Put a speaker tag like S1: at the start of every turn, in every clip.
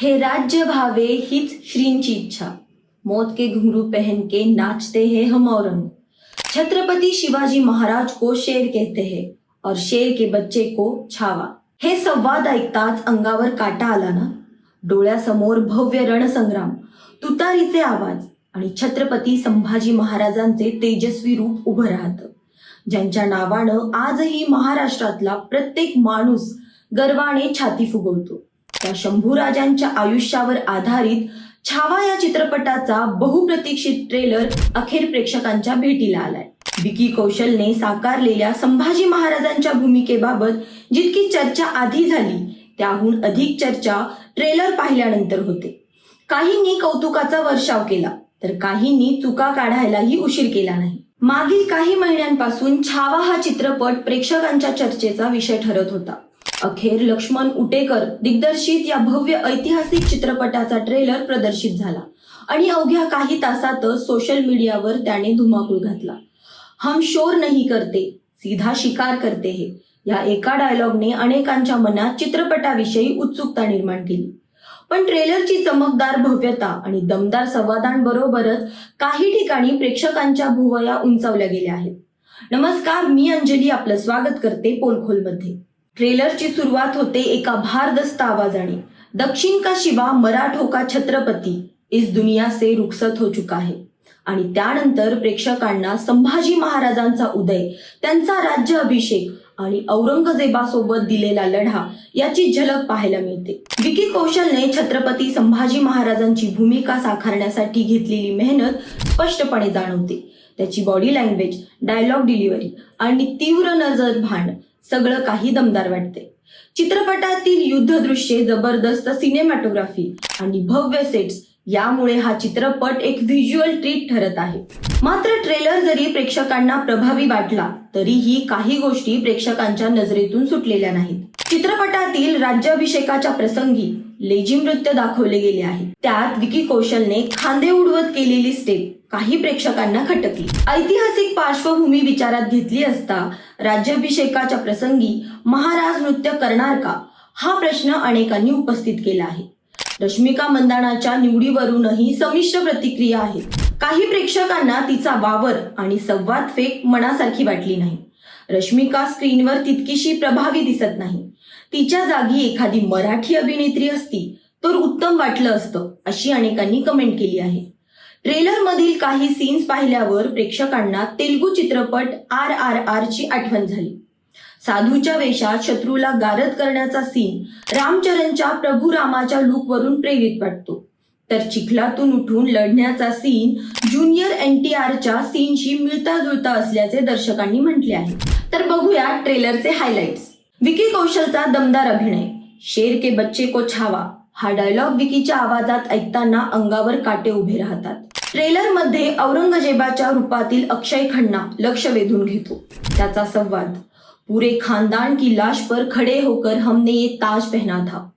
S1: हे राज्य भावे हीच श्रींची इच्छा. मौत के घुंगरू पहन के नाचते हैं हम औरंग. छत्रपति शिवाजी महाराज को शेर कहते हैं और शेर के बच्चे को छावा. हे संवाद ऐकताच अंगावर काटा आला ना? डोळ्यासमोर भव्य रणसंग्राम तुतारीचे आवाज आणि छत्रपती संभाजी महाराजांचे तेजस्वी रूप उभं राहतं. ज्यांच्या नावानं आजही महाराष्ट्रातला प्रत्येक माणूस गर्वाने छाती फुगवतो. त्या शंभूराजांच्या आयुष्यावर आधारित छावा या चित्रपटाचा बहुप्रतीक्षित ट्रेलर अखेर प्रेक्षकांच्या भेटीला आलाय. विकी कौशलने साकारलेल्या संभाजी महाराजांच्या भूमिकेबाबत जितकी चर्चा आधी झाली त्याहून अधिक चर्चा ट्रेलर पाहिल्यानंतर होते. काहींनी कौतुकाचा वर्षाव केला तर काहींनी चुका काढायलाही उशीर केला नाही. मागील काही महिन्यांपासून छावा हा चित्रपट प्रेक्षकांच्या चर्चेचा विषय ठरत होता. अखेर लक्ष्मण उटेकर दिग्दर्शित या भव्य ऐतिहासिक चित्रपटाचा ट्रेलर प्रदर्शित झाला. आणि अवघ्या काही तासातच सोशल मीडियावर त्याने धुमाकूळ घातला. हम शोर नाही करते सीधा शिकार करते हे. या एका डायलॉगने अनेकांच्या मनात चित्रपटाविषयी उत्सुकता निर्माण केली. पण ट्रेलरची चमकदार भव्यता आणि दमदार संवादांबरोबरच काही ठिकाणी प्रेक्षकांच्या भुवया उंचावल्या गेल्या आहेत. नमस्कार मी अंजली आपलं स्वागत करते पोलखोलमध्ये. ट्रेलरची सुरुवात होते एका भारदस्त आवाजाने दक्षिण का शिवा मराठो हो का छत्रपती इस दुनिया से रुखसत हो चुका आहे आणि त्यानंतर प्रेक्षकांना संभाजी महाराजांचा उदय त्यांचा राज्य अभिषेक आणि औरंगजेबासोबत दिलेला लढा याची झलक पाहायला मिळते. विकी कौशलने छत्रपती संभाजी महाराजांची भूमिका साकारण्यासाठी घेतलेली मेहनत स्पष्टपणे जाणवते. त्याची बॉडी लँग्वेज डायलॉग डिलिव्हरी आणि तीव्र नजर भांड सगळं काही दमदार वाटते चित्रपटातील युद्ध दृश्ये जबरदस्त सिनेमॅटोग्राफी आणि भव्य सेट्स यामुळे हा चित्रपट एक व्हिज्युअल ट्रीट ठरत आहे. मात्र ट्रेलर जरी प्रेक्षकांना प्रभावी वाटला तरीही काही गोष्टी प्रेक्षकांच्या नजरेतून सुटलेल्या नाहीत. चित्रपटातील राज्याभिषेकाच्या प्रसंगी लेझिम नृत्य दाखवले गेले आहे. त्यात विकी कौशलने खांदे उडवत केलेली स्टेप काही प्रेक्षकांना खटकली. ऐतिहासिक पार्श्वभूमी विचारात घेतली असता राज्याभिषेकाच्या प्रसंगी महाराज नृत्य करणार का? हा प्रश्न अनेकांनी उपस्थित केला आहे. रश्मिका मंदानाच्या निवडीवरूनही संमिश्र प्रतिक्रिया आहे. काही प्रेक्षकांना तिचा वावर आणि संवाद फेक मनासारखी वाटली नाही. रश्मिका स्क्रीनवर तितकीशी प्रभावी दिसत नाही. तिच्या जागी एखादी मराठी अभिनेत्री असती तर उत्तम वाटलं असतं अशी अनेकांनी कमेंट केली आहे. ट्रेलर मधील काही सीन्स पाहिल्यावर प्रेक्षकांना तेलगू चित्रपट आर आर आर ची आठवण झाली. साधूच्या वेशात शत्रूला गारद करण्याचा सीन रामचरणच्या प्रभू रामाच्या लुकवरून प्रेरित वाटतो. तर चिखलातून उठून लढण्याचा सीन ज्युनियर एन टी आरच्या सीनशी मिळता जुळता असल्याचे दर्शकांनी म्हटले आहे. तर बघूया ट्रेलरचे हायलाइट्स विकी कौशलचा दमदार अभिनय. शेर के बच्चे को छावा. हा डायलॉग विकीच्या आवाजात ऐकताना अंगावर काटे उभे राहतात. ट्रेलरमध्ये औरंगजेबाच्या रूपातील अक्षय खन्ना लक्ष वेधून घेतो. त्याचा संवाद पुरे खानदान की लाश पर खडे होकर हमने ये ताज पहना था.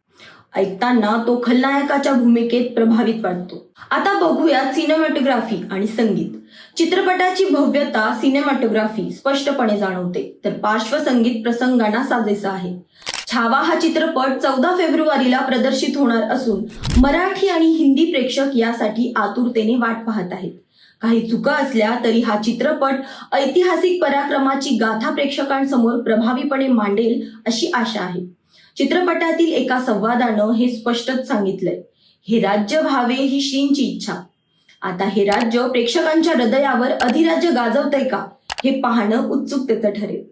S1: ऐकताना तो खलनायकाच्या भूमिकेत प्रभावित वाटतो. आता बघूया सिनेमॅटोग्राफी आणि संगीत. चित्रपटाची भव्यता सिनेमॅटोग्राफी स्पष्टपणे जाणवते. तर पार्श्वसंगीत प्रसंगांना साजेसा आहे. छावा हा चित्रपट चौदा फेब्रुवारीला प्रदर्शित होणार असून मराठी आणि हिंदी प्रेक्षक यासाठी आतुरतेने वाट पाहत आहेत. काही चुका असल्या तरी हा चित्रपट ऐतिहासिक पराक्रमाची गाथा प्रेक्षकांसमोर प्रभावीपणे मांडेल अशी आशा आहे. चित्रपटातील एका संवादानं हे स्पष्टच सांगितलंय. हे राज्य व्हावे ही श्रींची इच्छा. आता हे राज्य प्रेक्षकांच्या हृदयावर अधिराज्य गाजवतंय का? हे पाहणं उत्सुकतेचं ठरेल.